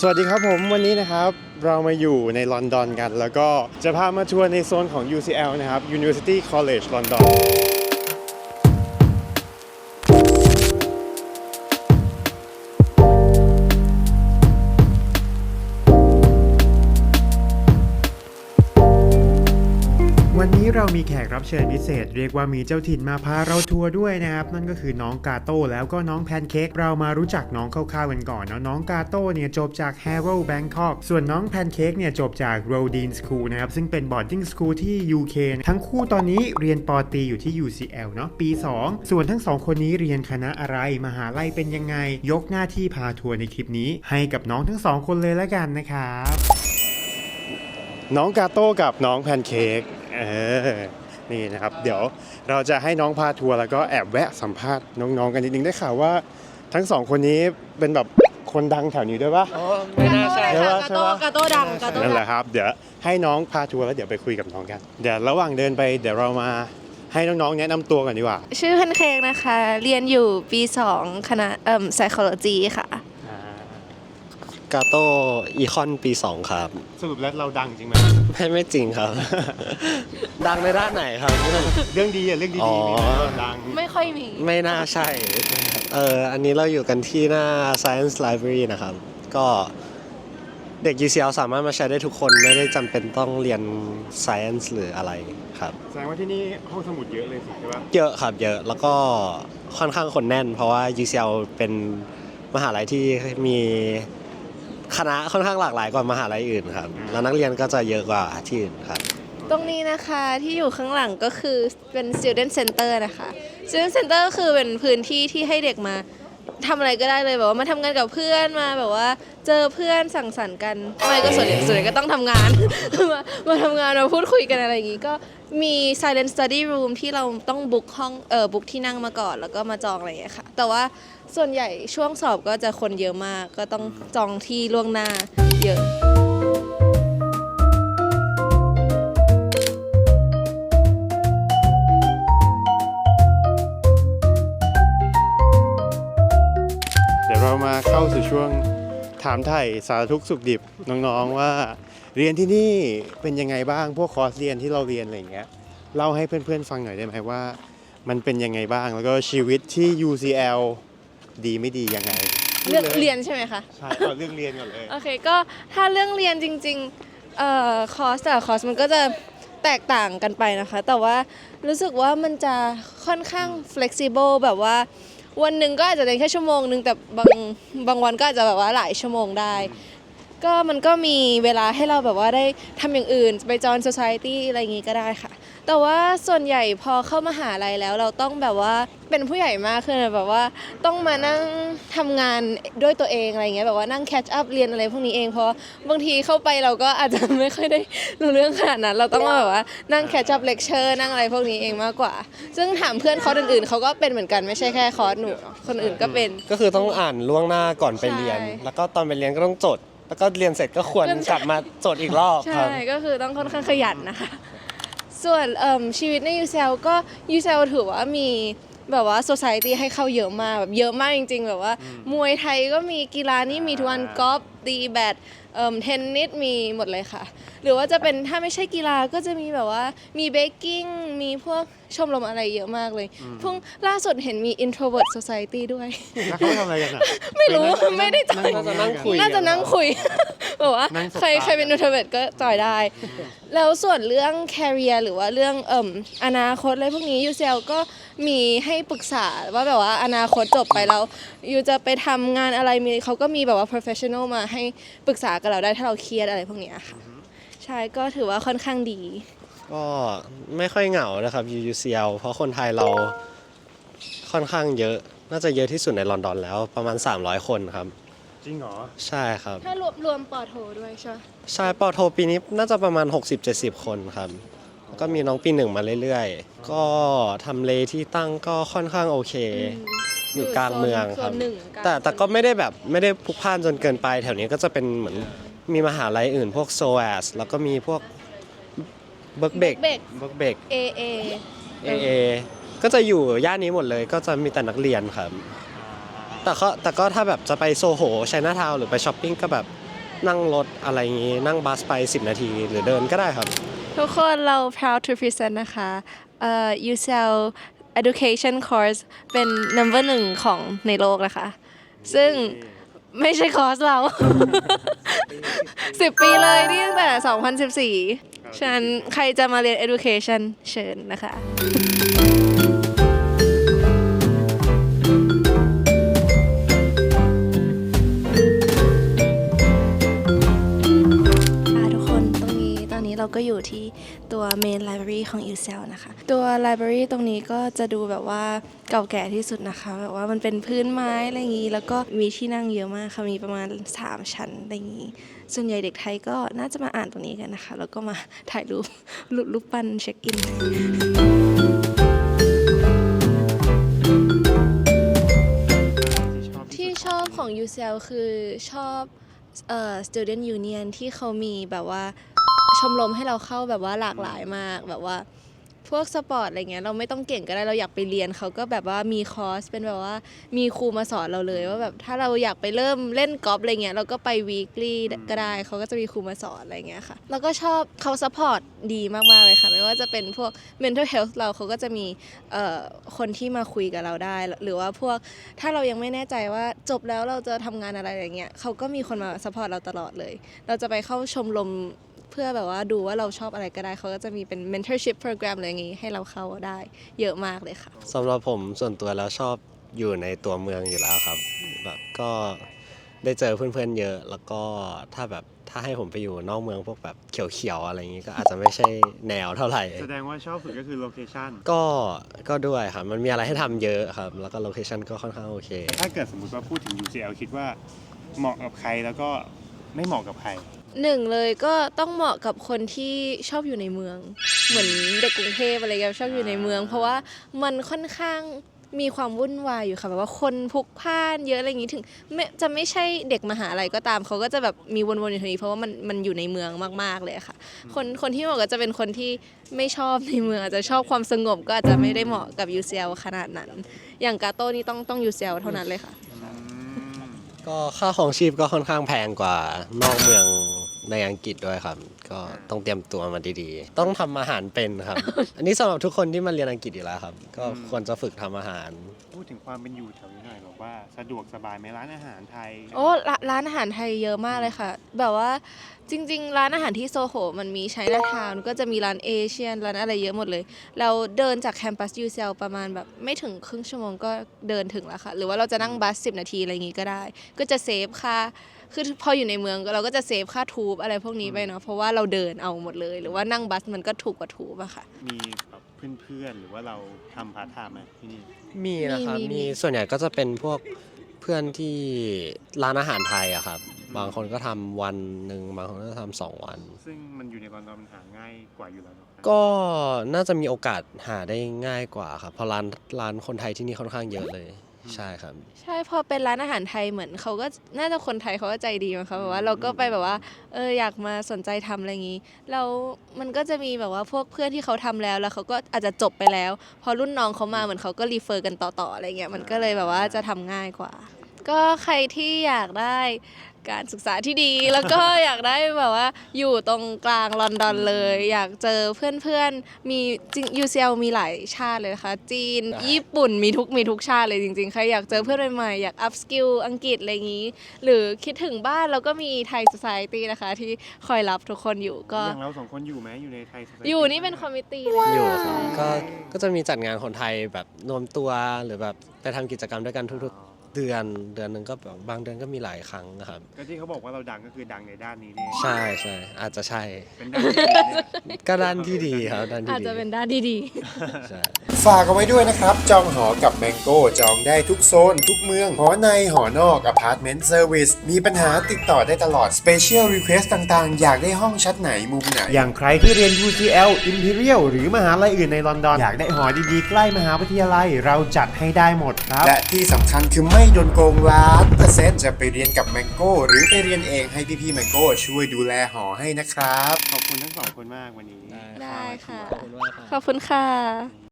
สวัสดีครับผมวันนี้นะครับเรามาอยู่ในลอนดอนกัน แล้วก็จะพามาทัวร์ในโซนของ UCL นะครับ University College London วันนี้เรามีแขกรับเชิญพิเศษ เรียกว่ามีเจ้าถิ่นมาพาเราทัวร์ด้วยนะครับ นั่นก็คือน้องกาโต้แล้วก็น้องแพนเค้กเรามารู้จักน้องคร่าวๆกันก่อนเนาะน้องกาโต้เนี่ยจบจาก Harrow Bangkok ส่วนน้องแพนเค้กเนี่ยจบจาก Rodin School นะครับ ซึ่งเป็น boarding school ที่ UK ทั้งคู่ตอนนี้เรียนปอตรีอยู่ที่ UCL เนาะปี 2 ส่วนทั้งสองคนนี้เรียนคณะอะไรมหาลัยเป็นยังไง ยกหน้าที่พาทัวร์ในคลิปนี้ ให้กับน้องทั้งสองคนเลยละกันนะครับน้องกาโต้กับน้องแพนเค้ก เออนี่นะครับ เดี๋ยวเราจะให้น้องพาทัวร์แล้วก็แอบแวะสัมภาษณ์น้องๆกันนิดนึงได้ข่าวว่า ทั้งสองคนนี้เป็นแบบคนดังแถวนี้ด้วยปะ ไม่น่าใช่ใช่คปะรับใช่ปะกาโต้ดังกาโต้นั่นแหดังละครับ เดี๋ยวให้น้องพาทัวร์แล้วเดี๋ยวไปคุยกับน้องกัน เดี๋ยวระหว่างเดินไปเดี๋ยวเรามาให้น้องๆแนะนำตัวกันดีกว่า ชื่อแพนเค้กนะคะ เรียนอยู่ปี 2 คณะเอ่อ psychology ค่ะ กาโต้อีคอนปี 2 ครับ สรุปแล้วเราดังจริงไหมไม่ไม่จริงครับ ดังในด้านไหนครับ เรื่องดีอะเรื่องอ๋ดีอ ๆมีไหมเราดังไม่ค่อยมี ไม่น่าใช่ เอออันนี้เราอยู่กันที่หน้า Science Library นะครับ ก็เด็ก UCL สามารถมาใช้ได้ทุกคนไม่ได้จำเป็นต้องเรียน Science หรืออะไรครับ แสดงว่าที่นี่ห้องสมุดเยอะเลยสิใช่ปะเยอะครับเยอะแล้วก็ค่อนข้างคนแน่น เพราะว่า UCL เป็นมหาลัยที่มี คณะค่อนข้างหลากหลายกว่ามหาลัยอื่นครับแล้วนักเรียนก็จะเยอะกว่าที่อื่นครับ ตรงนี้นะคะที่อยู่ข้างหลังก็คือเป็น student center นะคะ student center ก็คือเป็นพื้นที่ที่ให้เด็กมาทำอะไรก็ได้เลยแบบว่ามาทำงานกับเพื่อนมาแบบว่า เจอเพื่อนสั่งสรรค์กันไม่ก็ส่วนใหญ่ส่วนใหญ่ก็ต้องทำงาน มามาทำงานมาพูดคุยกันอะไรอย่างงี้ก็ มี silent study room ที่เราต้องบุ๊กห้องเออบุ๊กที่นั่งมาก่อน แล้วก็มาจองอะไรอย่างเงี้ยค่ะ แต่ว่าส่วนใหญ่ช่วงสอบก็จะคนเยอะมาก ก็ต้องจองที่ล่วงหน้าเยอะ เดี๋ยวเรามาเข้าสู่ช่วง ถามไถ่สารทุกข์สุขดิบน้องๆว่า เรียนที่นี่เป็นยังไงบ้างพวกคอร์สเรียนที่เราเรียนอะไรอย่างเงี้ยเล่าให้เพื่อนๆฟังหน่อยได้ไหมว่า มันเป็นยังไงบ้างแล้วก็ชีวิตที่ UCL ดีไม่ดียังไงเรื่องพูดลเรียนใช่ไหมคะใช่เอาเรื่องเรียนก่อนเลย โอเคก็ถ้าเรื่องเรียนจริงๆเอ่อคอร์สแต่ละคอร์สมันก็จะแตกต่างกันไปนะคะ แต่ว่ารู้สึกว่ามันจะค่อนข้าง flexible แบบว่า วันหนึ่งก็อาจจะเรียนแค่ชั่วโมงหนึ่งแต่บางบางวันก็อาจจะแบบว่าหลายชั่วโมงได้ ก็มันก็มีเวลาให้เราแบบว่าได้ทำอย่างอื่น ไปจอย society อะไรอย่างงี้ก็ได้ค่ะ แต่ว่าส่วนใหญ่พอเข้ามาหาลัยแล้ว เราต้องแบบว่าเป็นผู้ใหญ่มากขึ้นอะแบบว่าต้องมานั่งทำงานด้วยตัวเองอะไรเงี้ยแบบว่านั่ง catch up เรียนอะไรพวกนี้เองเพราะบางทีเข้าไปเราก็อาจจะไม่ค่อยได้รู้เรื่องขนาดนั้นเราต้องมาแบบว่านั่ง catch up lecture นั่งอะไรพวกนี้เองมากกว่า ซึ่งถามเพื่อนคอร์สอื่นๆเขาก็เป็นเหมือนกันไม่ใช่แค่คอร์สหนูเนอะคนอื่นก็เป็น ก็คือต้องอ่านล่วงหน้าก่อนไปใช่เรียน แล้วก็ตอนไปเรียนก็ต้องจดแล้วก็เรียนเสร็จก็ควรเรียนกลับมาจดอีกรอบคใช่รับก็คือต้องค่อนข้างขยันนะคะ ส่วนเอิ่มชีวิตใน UCL ก็ UCL ถือว่ามีแบบว่า society ให้เข้าเยอะมากแบบเยอะมากจริง ๆ แบบว่า มวยไทยก็มีกีฬานี่มีทุกวันกอล์ฟตีแบดเอ่มเทนนิสมีหมดเลยค่ะ หรือว่าจะเป็นถ้าไม่ใช่กีฬาก็จะมีแบบว่ามีเบกกิ้งมีพวกชมรมอะไรเยอะมากเลยเพิ่งล่าสุดเห็นมี introvert society ด้วย แล้วเขาทำอะไรกันอะ ไม่รู้ปนั่งไม่ได้จอยนั่งน่าจะนั่งคุย น่าจะนั่งคุย แบบว่านั่งสบใครตาใครเป็นนูทเวตก็จอยได้ แล้วส่วนเรื่อง career หรือว่าเรื่องเอ่มอนาคตอะไรพวกนี้ UCL ก็มีให้ปรึกษาว่าแบบว่าอนาคตจบไปแล้วยูจะไปทำงานอะไรมีเขาก็มีแบบว่า professional มาให้ปรึกษากับเราได้ถ้าเราเครียดอะไรพวกเนี้ยค่ะใช่ก็ถือว่าค่อนข้างดี ก็ไม่ค่อยเหงานะครับ UCL เพราะคนไทยเราค่อนข้างเยอะ น่าจะเยอะที่สุดในลอนดอนแล้วประมาณ 300 คนครับ จริงเหรอ ใช่ครับ ถ้ารวมรวมปอโทด้วยใช่ไหมใช่ปอโทปีนี้น่าจะประมาณ 60-70 คนครับ แล้วก็มีน้องปีหนึ่งมาเรื่อยๆ ก็ทำเลที่ตั้งก็ค่อนข้างโอเค อยู่กลางเมืองครับโซนหนึ่งกลางแต่แต่ก็ไม่ได้แบบไม่ได้พลุกพล่านจนเกินไป แถวนี้ก็จะเป็นเหมือนมีมหาลัยอื่น พวกโซแอสแล้วก็มีพวกเบิร์กเบกเบกเบิร์กเบก เอเอ เอเอ ก็จะอยู่ย่านนี้หมดเลย ก็จะมีแต่นักเรียนครับ แต่ก็แต่ก็ถ้าแบบจะไปโซโหชัยนาทาวหรือไปช้อปปิ้งก็แบบนั่งรถอะไรอย่างงี้ นั่งบัสไป 10 นาทีหรือเดินก็ได้ครับ ทุกคนเรา proud to present นะคะเอ่อ UCL education course เป็น number หนึ่งของในโลกนะคะ ซึ่งไม่ใช่คอร์สเรา 10 ปีเลยนี่ตั้งแต่ 2014 ฉันใครจะมาเรียน education เชิญนะคะ เราก็อยู่ที่ตัว main library ของ UCL นะคะ ตัว library ตรงนี้ก็จะดูแบบว่าเก่าแก่ที่สุดนะคะ แบบว่ามันเป็นพื้นไม้อะไรอย่างนี้ แล้วก็มีที่นั่งเยอะมากค่ะ มีประมาณ 3 ชั้นอะไรอย่างนี้ ส่วนใหญ่เด็กไทยก็น่าจะมาอ่านตรงนี้กันนะคะ แล้วก็มาถ่ายรูปรูปรูปปั้นเช็คอินที่ชอบที่ชอบของ UCL คือชอบเอ่อ student union ที่เขามีแบบว่า ชมรมให้เราเข้าแบบว่าหลากหลายมากแบบว่าพวกสปอร์ตอะไรเงี้ยเราไม่ต้องเก่งก็ได้เราอยากไปเรียนเขาก็แบบว่ามีคอร์สเป็นแบบว่ามีครูมาสอนเราเลย ว่าแบบถ้าเราอยากไปเริ่มเล่นกอล์ฟอะไรเงี้ยเราก็ไป weekly ก็ได้เขาก็จะมีครูมาสอนอะไรเงี้ยค่ะแล้วก็ชอบเขาสปอร์ตดีมากๆเลยค่ะ ไม่ว่าจะเป็นพวก mental health เราเขาก็จะมีเอ่อคนที่มาคุยกับเราได้ หรือว่าพวกถ้าเรายังไม่แน่ใจว่าจบแล้วเราจะทำงานอะไรอย่างเงี้ยเขาก็มีคนมาสปอร์ตเราตลอดเลย เราจะไปเข้าชมรม พื่อแบบว่าดูว่าเราชอบอะไรก็ได้เขาก็จะมีเป็น mentorship program อะไรอย่างงี้ให้เราเข้าได้เยอะมากเลยค่ะสำหรับผมส่วนตัวแล้วชอบอยู่ในตัวเมืองอยู่แล้วครับแบบก็ได้เจอเพื่อนๆเยอะ แล้วก็ถ้าแบบถ้าให้ผมไปอยู่นอกเมืองพวกแบบเขียวๆอะไรอย่างงี้ก็อาจจะไม่ใช่แนวเท่าไหร่ แสดงว่าชอบสุดก็คือโลเคชั่นก็ก็ด้วยครับมันมีอะไรให้ทำเยอะครับ แล้วก็โลเคชันก็ค่อนข้างโอเค ถ้าเกิดสมมติว่าพูดถึง UCL คิดว่าเหมาะกับใครแล้วก็ไม่เหมาะกับใคร หนึ่งเลยก็ต้องเหมาะกับคนที่ชอบอยู่ในเมือง เหมือนเด็กกรุงเทพอะไรเงี้ยชอบอยู่ในเมือง เพราะว่ามันค่อนข้างมีความวุ่นวายอยู่ค่ะแบบว่าคนพลุกพล่านเยอะอะไรอย่างนี้ถึงไม่จะไม่ใช่เด็กมหาลัยก็ตามเขาก็จะแบบมีวนๆอยู่แถวนี้เพราะว่ามันมันอยู่ในเมืองมากๆเลยค่ะ คนคนที่เหมาะก็จะเป็นคนที่ไม่ชอบในเมืองอาจจะชอบความสงบก็อาจจะไม่ได้เหมาะกับ UCL ขนาดนั้น อย่างกาโต้นี่ต้องต้อง UCL เท่านั้นเลยค่ะ ก็ค่าของชีพก็ค่อนข้างแพงกว่านอกเมือง ในอังกฤษด้วยครับ ก็ต้องเตรียมตัวมาดีๆ ต้องทำอาหารเป็นครับ อันนี้สำหรับทุกคนที่มาเรียนอังกฤษอยู่แล้วครับ ก็ควรจะฝึกทำอาหาร พูดถึงความเป็นอยู่แถวนี้หน่อยบอก ว่าสะดวกสบายไหมร้านอาหารไทย โอ้ร้าร้านอาหารไทยเยอะมากเลยค่ะ แบบว่าจริง ๆ ร้านอาหารที่โซโหมันมีใช้นาทาวก็จะมีร้านเอเชียนร้านอะไรเยอะหมดเลย เราเดินจากแคมปัส UCL ประมาณแบบไม่ถึงครึ่งชั่วโมงก็เดินถึงแล้วค่ะ หรือว่าเราจะนั่งบัส 10 นาทีอะไรอย่างงี้ก็ได้ ก็จะเซฟค่าคือพออยู่ในเมืองเราก็จะเซฟค่าทูบอะไรพวกนี้ไปเนาะเพราะว่าเราเดินเอาหมดเลย หรือว่านั่งบัสมันก็ถูกกว่าทูบอะค่ะ มีแบบ เพื่อนๆ หรือว่าเราทำพาร์ทไทม์ไหมที่นี่ มีนะครับมีมี มีส่วนใหญ่ก็จะเป็นพวกเพื่อนที่ร้านอาหารไทยอะครับบางคนก็ทำวันหนึ่งบางคนก็ทำสองวัน ซึ่งมันอยู่ในลอนดอนมันหาง่ายกว่าอยู่แล้วเนอะก็น่าจะมีโอกาสหาได้ง่ายกว่าครับเพราะร้านร้านคนไทยที่นี่ค่อนข้างเยอะเลย ใช่ครับ ใช่พอเป็นร้านอาหารไทยเหมือนเขาก็น่าจะคนไทยเขาก็ใจดีมั้งคะแบบว่าเราก็ไปแบบว่าเอออยากมาสนใจทำอะไรอย่างนี้เรามันก็จะมีแบบว่าพวกเพื่อนที่เขาทำแล้วแล้วเขาก็อาจจะจบไปแล้ว พอรุ่นน้องเขามาเหมือนเขาก็รีเฟอร์กันต่อๆอะไรเงี้ยมันก็เลยแบบว่าจะทำง่ายกว่า ก็ใครที่อยากได้การศึกษาที่ดี แล้วก็อยากได้แบบว่าอยู่ตรงกลางลอนดอนเลย อยากเจอเพื่อนๆมีจริง UCL มีหลายชาติเลยนะคะจีนได้ญี่ปุ่นมีทุกมีทุกชาติเลยจริงๆ ใครอยากเจอเพื่อนใหม่ๆอยากอัพสกิลอังกฤษอะไรอย่างนี้ หรือคิดถึงบ้านเราก็มีไทย Society นะคะ ที่คอยรับทุกคนอยู่ก็อย่างเราสองคนอยู่ไหมอยู่ในไทย Society อยู่นี่เป็นคอมมิตี้เลยอยู่ครับใช่ก็ก็จะมีจัดงานคนไทยแบบรวมตัวหรือแบบไปทำกิจกรรมด้วยกันทุกๆ เดือนเดือนหนึ่งก็แบบบางเดือนก็มีหลายครั้งนะครับ ก็ที่เขาบอกว่าเราดังก็คือดังในด้านนี้นี่ใช่ใช่อาจจะใช่เป็นด้านที่ดีเนี่ย ก็ด้านที่ดีครับด้านที่อาจดีจะเป็นด้านดีๆใช่ฝากเอาไว้ด้วยนะครับ จองหอกับแมงโก้จองได้ทุกโซน ทุกเมือง หอในหอนอกอพาร์ตเมนต์เซอร์วิสมีปัญหาติดต่อได้ตลอด Special Request ต่างๆ อยากได้ห้องชัดไหนมุมไหน อย่างใครที่เรียน UCL Imperial หรือมหาลัยอื่นในลอนดอน อยากได้หอดีๆ ใกล้มหาวิทยาลัยเราจัดให้ได้หมดครับ และที่สำคัญคือไม่โดนโกงล้านเปอร์เซ็นต์จะไปเรียนกับแมงโก้หรือไปเรียนเองให้พี่ๆแมงโก้ช่วยดูแลหอให้นะครับ ขอบคุณทั้งสองคนมากวันนี้ ได้ค่ะ ขอบคุณมากครับขอบคุณค่ะ